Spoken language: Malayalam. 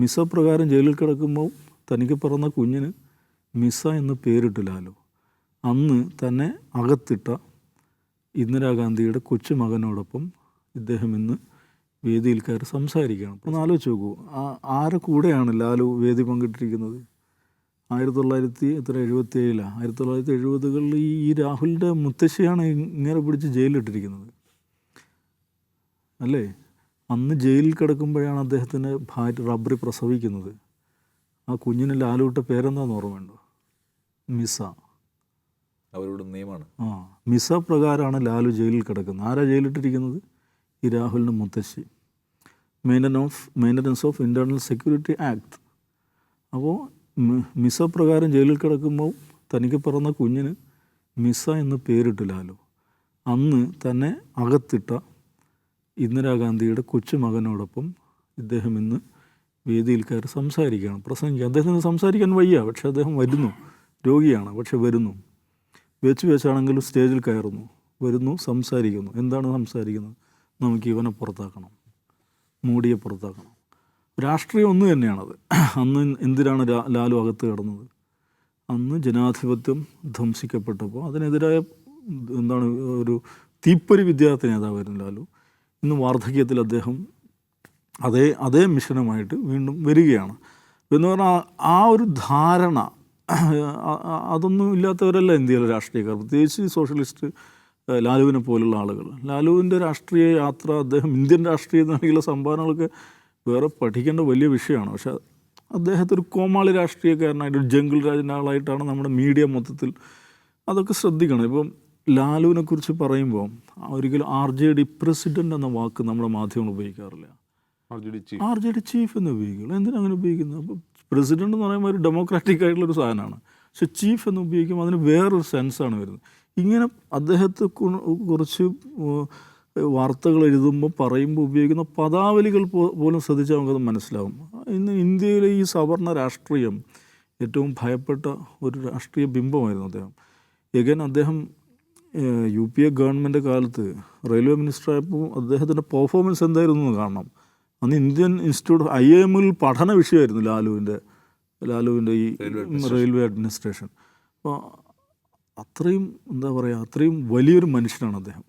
മിസ പ്രകാരം ജയിലിൽ കിടക്കുമ്പോൾ തനിക്ക് പിറന്ന കുഞ്ഞിന് മിസ എന്ന് പേരിട്ട് ലാലു അന്ന് തന്നെ അകത്തിട്ട ഇന്ദിരാഗാന്ധിയുടെ കൊച്ചുമകനോടൊപ്പം ഇദ്ദേഹം ഇന്ന് വേദിയിൽ കയറി സംസാരിക്കുകയാണ്. ഒന്ന് ആലോചിച്ച് നോക്കൂ ആരെ കൂടെയാണ് ലാലു വേദി പങ്കിട്ടിരിക്കുന്നത്? ആയിരത്തി തൊള്ളായിരത്തി എത്ര എഴുപത്തി ഏഴിലാണ് ആയിരത്തി തൊള്ളായിരത്തി എഴുപതുകളിൽ ഈ ഈ രാഹുലിന്റെ മുത്തശ്ശിയാണ് ഇങ്ങനെ പിടിച്ച് ജയിലിലിട്ടിരിക്കുന്നത്. അല്ലേ? അന്ന് ജയിലിൽ കിടക്കുമ്പോഴാണ് അദ്ദേഹത്തിന് ഭാര്യ റബ്ബറി പ്രസവിക്കുന്നത്. ആ കുഞ്ഞിന് ലാലുവിട്ട പേരെന്താന്ന് ഓർമ്മയുണ്ടോ? മിസ. അവരോട് നിയമമാണ്. ആ മിസ പ്രകാരമാണ് ലാലു ജയിലിൽ കിടക്കുന്നത്. ആരാ ജയിലിട്ടിരിക്കുന്നത്? ഈ രാഹുലിന്റെ മുത്തശ്ശി. Maintenance of maintenance of internal security act അപ്പോൾ മിസ പ്രകാരം ജയിലിൽ കിടക്കുമ്പോൾ തനിക്ക് പിറന്ന കുഞ്ഞിന് മിസ എന്ന് പേരിട്ടു ലാലു. അന്ന് തന്നെ അകത്തിട്ട ഇന്ദിരാഗാന്ധിയുടെ കൊച്ചുമകനോടൊപ്പം ഇദ്ദേഹം ഇന്ന് വേദിയിൽ കയറി സംസാരിക്കുകയാണ്. പ്രസംഗിക്കുക. അദ്ദേഹത്തിന് സംസാരിക്കാൻ വയ്യ. പക്ഷേ അദ്ദേഹം വരുന്നു. രോഗിയാണ്. പക്ഷെ വരുന്നു. വെച്ച് വെച്ചാണെങ്കിലും സ്റ്റേജിൽ കയറുന്നു. വരുന്നു സംസാരിക്കുന്നു. എന്താണ് സംസാരിക്കുന്നത്? നമുക്ക് ഇവനെ പുറത്താക്കണം. മോഡിയെ പുറത്താക്കണം. രാഷ്ട്രീയം ഒന്ന് തന്നെയാണത്. അന്ന് എന്തിനാണ് ലാലു അകത്ത് കിടന്നത്? അന്ന് ജനാധിപത്യം ധ്വംസിക്കപ്പെട്ടപ്പോൾ അതിനെതിരായ എന്താണ് ഒരു തീപ്പൊരി വിദ്യാർത്ഥി നേതാവായിരുന്നു ലാലു. ഇന്ന് വാർദ്ധക്യത്തിൽ അദ്ദേഹം അതേ അതേ മിഷനുമായിട്ട് വീണ്ടും വരികയാണ്. എന്ന് പറഞ്ഞാൽ ആ ഒരു ധാരണ അതൊന്നും ഇല്ലാത്തവരല്ല ഇന്ത്യയിലെ രാഷ്ട്രീയക്കാർ. പ്രത്യേകിച്ച് സോഷ്യലിസ്റ്റ് ലാലുവിനെ പോലുള്ള ആളുകൾ. ലാലുവിന്റെ രാഷ്ട്രീയ യാത്ര അദ്ദേഹം ഇന്ത്യൻ രാഷ്ട്രീയത്തിൽ നൽകിയുള്ള സംഭാവനകളൊക്കെ വേറെ പഠിക്കേണ്ട വലിയ വിഷയമാണ്. പക്ഷെ അദ്ദേഹത്തെ ഒരു കോമാളി രാഷ്ട്രീയക്കാരനായിട്ട് ഒരു ജംഗിൾ രാജനാളായിട്ടാണ് നമ്മുടെ മീഡിയ മൊത്തത്തിൽ അതൊക്കെ ശ്രദ്ധിക്കണം. ഇപ്പം ലാലുവിനെ കുറിച്ച് പറയുമ്പോൾ ഒരിക്കലും ആർ ജെ ഡി പ്രസിഡന്റ് എന്ന വാക്ക് നമ്മുടെ മാധ്യമങ്ങൾ ഉപയോഗിക്കാറില്ല. R J D chief. എന്ന് ഉപയോഗിക്കുള്ളൂ. എന്തിനാ അങ്ങനെ ഉപയോഗിക്കുന്നത്? അപ്പോൾ പ്രസിഡന്റ് എന്ന് പറയുമ്പോൾ ഒരു ഡെമോക്രാറ്റിക് ആയിട്ടുള്ള ഒരു സാധനമാണ്. പക്ഷെ ചീഫ് എന്ന് ഉപയോഗിക്കുമ്പോൾ അതിന് വേറൊരു സെൻസാണ് വരുന്നത്. ഇങ്ങനെ അദ്ദേഹത്തെ കുറിച്ച് വാർത്തകൾ എഴുതുമ്പോൾ പറയുമ്പോൾ ഉപയോഗിക്കുന്ന പദാവലികൾ പോലും ശ്രദ്ധിച്ചാൽ നമുക്കത് മനസ്സിലാവും. ഇന്ന് ഇന്ത്യയിലെ ഈ സവർണ രാഷ്ട്രീയം ഏറ്റവും ഭയപ്പെട്ട ഒരു രാഷ്ട്രീയ ബിംബമായിരുന്നു അദ്ദേഹം. എഗൻ അദ്ദേഹം യു പി എ ഗവൺമെന്റ് കാലത്ത് റെയിൽവേ മിനിസ്റ്റർ മിനിസ്റ്ററായപ്പോൾ അദ്ദേഹത്തിന്റെ പെർഫോമൻസ് എന്തായിരുന്നു എന്ന് കാണണം. അന്ന് ഇന്ത്യൻ ഇൻസ്റ്റിറ്റ്യൂട്ട് ഐ എമ്മിൽ പഠന വിഷയമായിരുന്നു ലാലുവിന്റെ ലാലുവിന്റെ ഈ റെയിൽവേ അഡ്മിനിസ്ട്രേഷൻ അപ്പോൾ അത്രയും എന്താ പറയുക അത്രയും വലിയൊരു മനുഷ്യനാണ് അദ്ദേഹം.